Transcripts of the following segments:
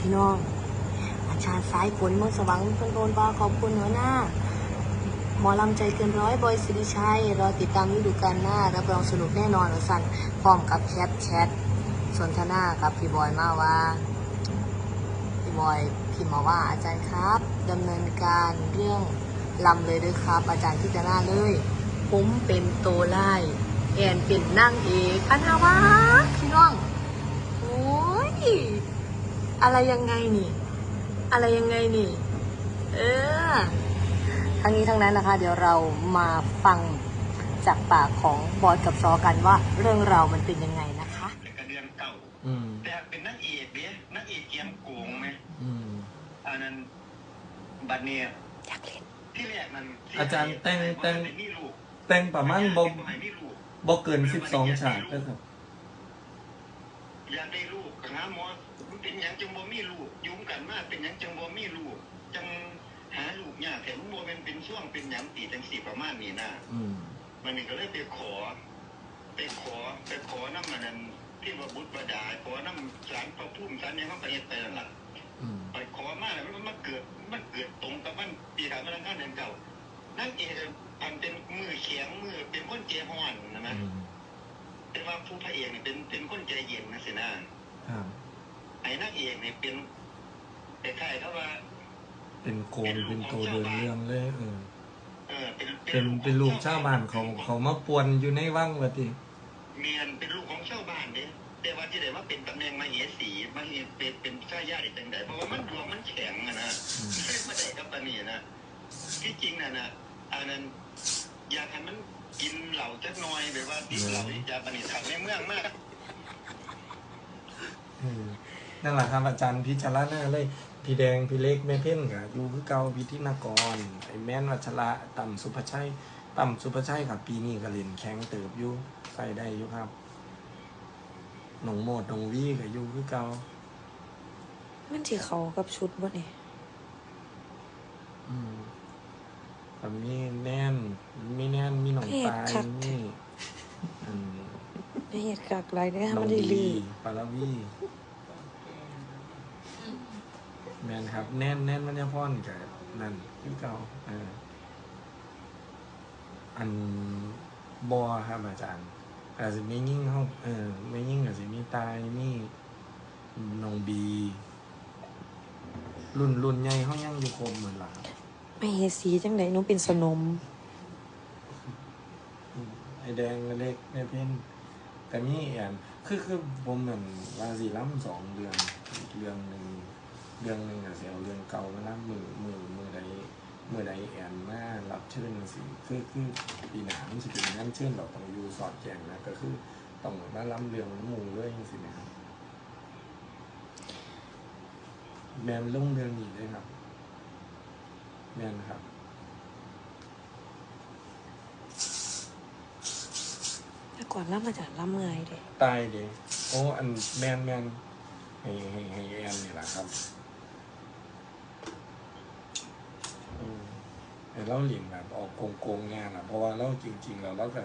พี่น้อง อาจารย์สายฝนเมืองสว่างเพิ่นโอนว่าขอบคุณหัวหน้า หมอลำใจเกินร้อยบอยสิริชัย รอติดตามฤดูกาลหน้า รับรองสนุกแน่นอนอสั่นพร้อมกับแชทแชทสนทนากับพี่บอยมาว่า พี่บอยพิมพ์มาว่าอาจารย์ครับดำเนินการเรื่องลำเลยด้วยครับ อาจารย์พิจารณาเลย ผมเป็นโตไล่แอนเป็นนั่งเอกพันธวะพี่น้อง โอ้ย อะไรยังไงนี่ อะไรยังไงนี่ เออ ทั้งนี้ทั้งนั้นนะคะ เดี๋ยวเรามาฟังจากปากของบอสกับซอกันว่าเรื่องราวมันเป็นยังไงนะคะแต่ก็เดือนเก่าอืมแต่เป็นนักเอกเด้นักเอกเกียมโกงไหมอืมอันนั้นบัดเนี่ยอยากเล่นที่แรกนั้นที่อาจารย์แต่งแต่งให้มีลูกแต่งประมาณบ่ให้มีลูกบ่เกินสิบสองฉากนะครับอยากได้ลูกก็หาหมอ เป็นหยังจังบ่มีลูกยุ่งกันมากเป็นหยังจังบ่มีลูกจังหาลูกยากแต่มันบ่เป็นเป็นช่วงเป็นหยังตีจังสี่ประมาณนี้นะอืมมันนี่ก็เลยไปขอ ไปขอไปขอน้ำมันนั้นที่ว่าบุตรบดาขอน้ำสารพระพุ่มสารเนี่ยเขาไปเฮ็ดไปนั่นล่ะอืมไปขอมาแล้วมันมาเกิดมันเกิดตรงกับมันปีการพลังงานเดือนเก่านั่นเองอันเป็นมือแข็งมือเป็นคนใจห้อนนะมั้ยอืมแต่ว่าผู้พระเอกเนี่ยเป็นเป็นคนใจเย็นนะสินะครับ ไอ้นางเอกเนี่ยเป็นคล้ายๆเขาว่า เป็นโกนเป็นตัวเดินเรื่องเลยเออเออเป็นเป็นเป็นลูกชาวบ้านเขาเขามาปวนอยู่ในวังว่าติเมียนเป็นลูกของชาวบ้านเด้แต่ว่าที่ไหนว่าเป็นตำแหน่งมาเหสีมาเหเป็นเป็นชายาได้จังไดเพราะว่ามันดวงมันแข็งอะนะอืมไม่ได้มาได้กับปานนี้นะที่จริงน่ะนะอันนั้นอยากให้มันกินเหล่าจักหน่อยแบบว่าดิบเหล่ายาปานนี้ทำในเมืองมากเออ นั่นแหละครับอาจารย์พิจารณาเลยพี่แดงพี่เล็กแม่เพ่นกับอยู่คือเก่าพิธินากรไอ้แม่นวัชระต่ำสุภชัยต่ำสุภชัยกับปีนี้ก็เล่นแข็งเติบอยู่ใส่ได้อยู่ครับหนองโมดหนองวีกับอยู่คือเก่ามันที่เขากับชุดบ่เนี่ยอืมแต่มีแน่นมีแน่นมีหนองปลายมีอืม ไม่เห็นกักไรเนี่ยหนอมังนได้ดีลือปาราวีแมนครับ แน่นแน่นมันจะพ่อนกับนั่นคือเก่าเอออันบอครับอาจารย์อาจจะไม่ยิ่งเขาเออไม่ยิ่งอาจจะมีตายมีน้องบี รุ่นรุ่นใหญ่เขายังอยู่คมเหมือนหล่ะครับไม่เห็นสีจังไดหนูเป็นสนมอืมไอแดงเล็กแม่เพ่นแต่มีแอนคือคือผมเหมือนว่าสีล้ำสองเดือนอีกเรื่องหนึ่ง เรื่องหนึ่งอะเสียเอาเรื่องเก่ามาล้ำมือมือมือใดมือใดแอนมารับเชิญสิคือคือปีหนามันสิเป็นงั้นเชิญเราต้องอยู่สอดแจงนะก็คือต้องมาล้ำเรื่องน้ำมูเลยจังสินะครับแมนลงเรื่องนี้เลยครับ แมนครับแต่ก่อนล่ำมาจากล่ำไงเด้ตายเด้โอ้อันแมนแมนให้ให้ให้แอนนี่แหละครับอืม แต่เราหลินแบบออกโกงโกงๆงานอะ เพราะว่าเราจริง ๆ เราเราก็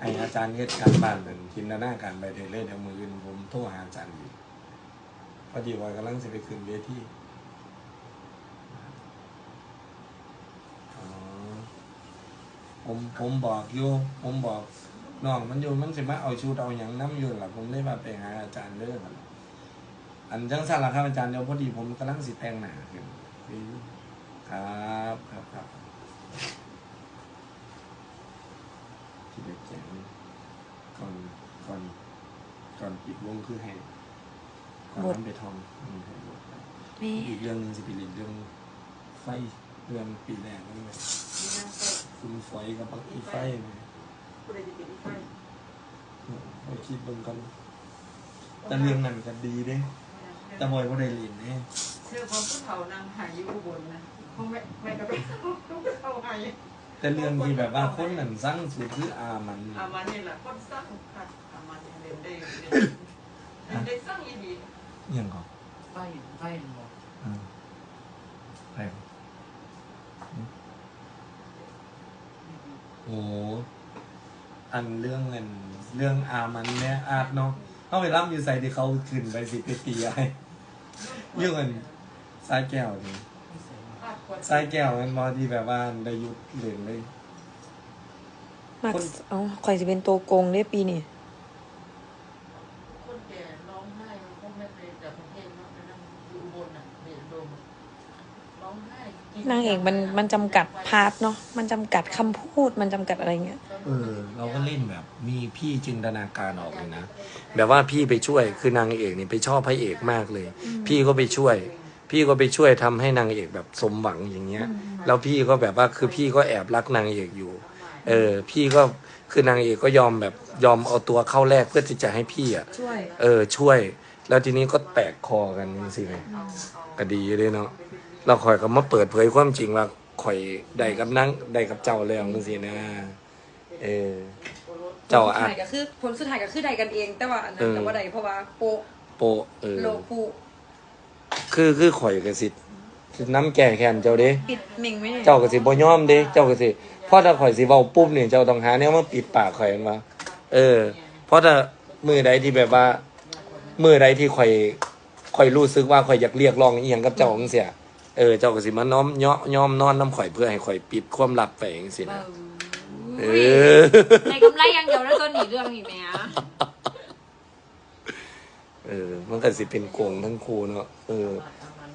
ไออาจารย์เฮ็ดการบ้านเป็นจินตนาการไปเรื่อยๆเดี๋ยวมืออื่นผมโทรหาอาจารย์อีกพอดีว่ากำลังจะไปขึ้นเวทีอ๋อ ผมผมบอกอยู่ผมบอกน้องมันอยู่มันสิมาเอาชุดเอาหยังน้ำอยู่ล่ะผมได้มาไปหาอาจารย์เด้อครับอันจังสั่นล่ะครับอาจารย์เดี๋ยวพอดีผมกำลังสิแต่งหน้าขึ้นครับครับครับที่เด็กแจ้งก่อนก่อนก่อนปิดวงคือให้ก่อนนั้นไปทองอืมให้หมดแล้วแม่อีกเรื่องหนึงสิไปเรียนเรื่องไฟ เรื่องปีแรกนี่แหละคุณฝอยกับปักอีไฟเนี่ยไปคิดเบิ่งกันแต่เรื่องนั้นก็ดีเด้แต่บอยว่าได้เรียนเนี่ยเชื่อความผู้เฒ่านางหายอยู่อุบลนะคงไม่ไม่ก็เป็นผู้เฒ่าหายแต่เรื่องที่แบบว่าคนนั้นสร้างสุดคืออามันอามันนี่แหละคนสร้างค่ะอามันเนี่ยเรียนได้เรียนเรียนได้สร้างอีดียังก่อนไฟไฟบอกอ่าไป อันเรื่องเงินเรื่องอามันแม่อาดเนาะเขาไปรับอยู่ใส่ที่เขาขึ้นไปสิไปตีไอ้เรื่องเงินสายแก้วนี่สายแก้วมันบอที่แบบว่าได้หยุดเหลืองเลยมักคนเอ้าข่อยสิเป็นตัวโกงได้ปีนี้ คนแก่ร้องไห้คงไม่ไปจากกรุงเทพเนาะไปนั่งอยู่อุบลน่ะเดชโดมร้องไห้ นางเอกมันมันจำกัดพาร์ทเนาะมันจำกัดคำพูดมันจำกัดอะไรเงี้ย เออเราก็เล่นแบบ มีพี่จินตนาการออกเลยนะ แบบว่าพี่ไปช่วยคือนางเอกนี่ไปชอบพระเอกมากเลย พี่ก็ไปช่วย พี่ก็ไปช่วยทำให้นางเอกแบบสมหวังอย่างเงี้ย แล้วพี่ก็แบบว่าคือพี่ก็แอบรักนางเอกอยู่ เออ พี่ก็คือนางเอกก็ยอมแบบยอมเอาตัวเข้าแรกเพื่อที่จะให้พี่อะ ช่วย เออช่วย แล้วทีนี้ก็แตกคอกันสิไงก็ดีเลยเนาะ เราคอยก็มาเปิดเผยความจริงว่าข่อยได้กับนั่งได้กับเจ้าแล้วจังซี่นะ เออ เจ้าอาจถ่ายก็คือผลสุดท้ายก็คือใดกันเอง แต่ว่าอันนั้เอนอ แต่ว่าใดเพราะว่าโปะโปะเออ โลกูคือคือข่อยก็สิสิน้ำแก่แค้นเจ้าเด้ ปิดเม่งไว้เนี่ยเจ้าก็สิบ่ยอมเด้ เจ้าก็สิเพราะถ้าข่อยสิเว้าปุ๊บนี่เจ้าต้องหาแนวมาปิดปากข่อยมาเออ เพราะถ้ามือใดที่แบบว่า มือใดที่ข่อยข่อยรู้สึกว่าข่อยอยากเรียกร้องอีหยังกับเจ้าจังซี่ เออเจ้าก็สิมาน้อมย่อยอมนอนน้ำข่อยเพื่อให้ข่อยปิดความลับไปจังซี่นะเออในกำไรอยังเดียวแล้วตัวหนีเรื่องอีกไหมอะเออ มันก็สิเป็นโกงทั้งคู่เนาะเออ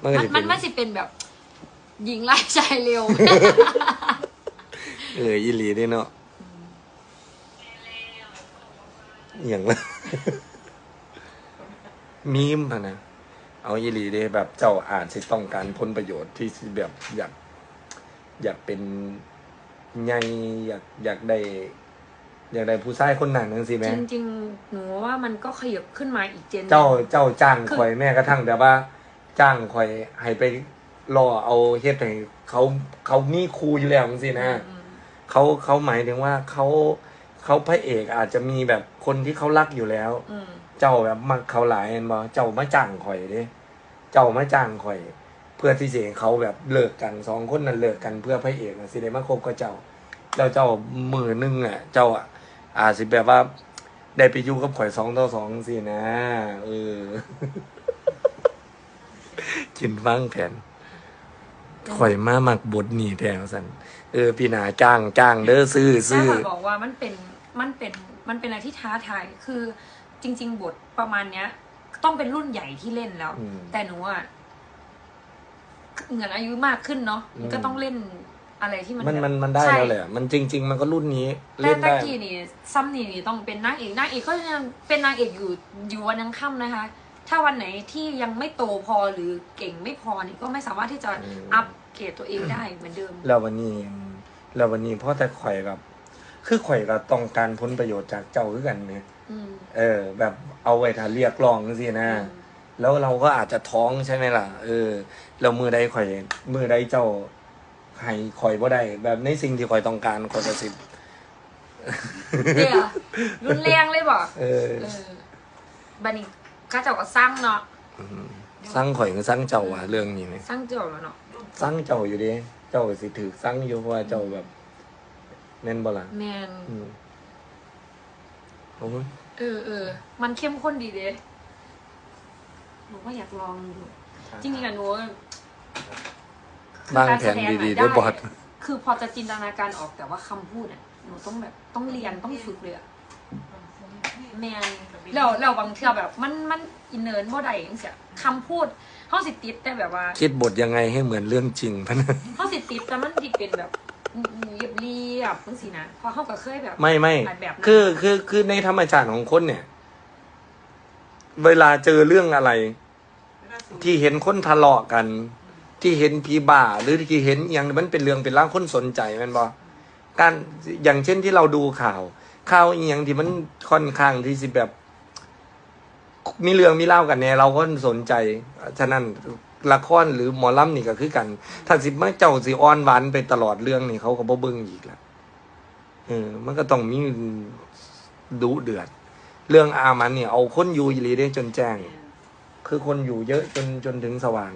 มันก็มันสิมัเป็นนมันสิเป็นแบบหญิงไล่ชายเร็ว เอออีหลีเด้เนาะอหย่างละมีมอะนะ เอาอีหลีเด้แบบเจ้าอาจสิต้องการผลประโยชน์ที่สิแบบอยากอยากเป็นใหญ่อยากอยากได้ อยากได้ผู้ชายคนนั้นจังซี่แหมจริงๆ หนูว่ามันก็ขยับขึ้นมาอีกเจนหนึ่งเจ้าเจ้าจ้างคือข่อยแม่กระทั่งแบบว่า จ้างข่อยให้ไปรอเอาเฮ็ดให้เขาเขามีครูอยู่แล้วจังซี่นะอืมเขาเขาหมายถึงว่าเขาเขาพระเอกอาจจะมีแบบคนที่เขารักอยู่แล้วอืมเจ้าแบบมักเขาหลายเห็นบ่เจ้ามาจ้างข่อยเด้เจ้ามาจ้างข่อย เพื่อที่จะให้เขาแบบเลิกกันสองคนนั้นเลิกกันเพื่อพระเอกนะสิได้มาคบกับเจ้าแล้วเจ้ามือหนึงอะ เจ้าอะอาจสิแบบว่า ได้ไปอยู่กับข่อยสองต่อสองสินะเออกินฟังแผนข่อยมามักบทนี่แถวสันเออพี่นาจ้างจ้างเด้อซื้อซื้อบอกว่ามันเป็นมันเป็นมันเป็นอะไรที่ท้าทายคือ จริง ๆ บทประมาณเนี้ย ต้องเป็นรุ่นใหญ่ที่เล่นแล้ว อืมแต่หนูอะเหมือนอายุมากขึ้นเนาะมันก็อืมต้องเล่นอะไรที่มันมันแบบมันมันได้ใช่แล้วแหละ มันจริง ๆ มันก็รุ่นนี้แต่เล่นตะได้ กี้นี่ซ้ำนี่นี่ต้องเป็นนางเอกนางเอกก็ยังเป็นนางเอกอยู่อยู่วันยังค่ำนะคะ ถ้าวันไหนที่ยังไม่โตพอหรือเก่งไม่พอนี่ก็ไม่สามารถที่จะอืม อัพเกรดตัวเองได้เหมือนเดิม แล้ววันนี้แล้ววันนี้พ่อแต่ข่อยกับ คือข่อยก็ต้องการผลประโยชน์จากเจ้าคือกันเนี่ยอืม เออ แบบเอาไว้ถ้าเรียกร้องสินะอืมแล้วเราก็อาจจะท้องใช่ไหมล่ะ เออแล้วมือใดข่อย มือใดเจ้าให้ข่อยบ่ได้ แบบในสิ่งที่ข่อยต้องการข่อยจะสิเนี่ยรุนแรงเลยบอกเออ เออบันนี้ข้าเจ้าก็สร้างเนาะสร้างข่อยก็สร้างเจ้าว่ะเรื่องนี้เนี่ยสร้างเจ้าแล้วเนาะสร้างเจ้าอยู่ดิเจ้าก็สิถือสร้างอยู่เพราะว่าเจ้าแบบแม่นบ่ล่ะแมน อืม โอ้ยเออเออ มันเข้มข้นดีเด้หนูก็อยากลองดูจริงๆอะหนูบ้างแผนดีๆด้วยบอสคือพอจะจินตนาการออกแต่ว่าคำพูดอะหนูต้องแบบต้องเรียนต้องฝึกเลยอะแมนแล้วแล้วบางเทื่อแบบ มันมันอินเนิร์นบ่ได้จังซี่คำพูดเฮาสิติดแต่แบบว่า คิดบทยังไงให้เหมือนเรื่องจริงพะนะเฮาสิติดแต่มันสิเป็นแบบ เรียบเรียบจังซี่นะเพอเฮาก็เคยแบบไม่ไม่หลายแบบนะคือคือคือในธรรมชาติของคนเนี่ย เวลาเจอเรื่องอะไร ที่เห็นคนทะเลาะกัน ที่เห็นผีบ่า หรือที่เห็นอหย่างมันเป็นเรื่องเป็นร่างคนสนใจแมันบอการอย่างเช่นที่เราดูข่าว ข่าวอหย่างที่มันค่อนข้างที่สิแบบ มีเรื่องมีเล่ากันเนี่ยเราก็สนใจ ฉะนั้น ละครหรือหมอลำนี่ก็คือกัน ถ้าสิมาเจ้าสิอ้อนหวานไปตลอดเรื่องนี่เขาก็บ่เบิ่งอีกละเออ มันก็ต้องมีดุเดือด เรื่องอามันเนี่ยเอาคนอยู่ยีรีได้จนแจ้ง คือคนอยู่เยอะจนจนถึงสว่าง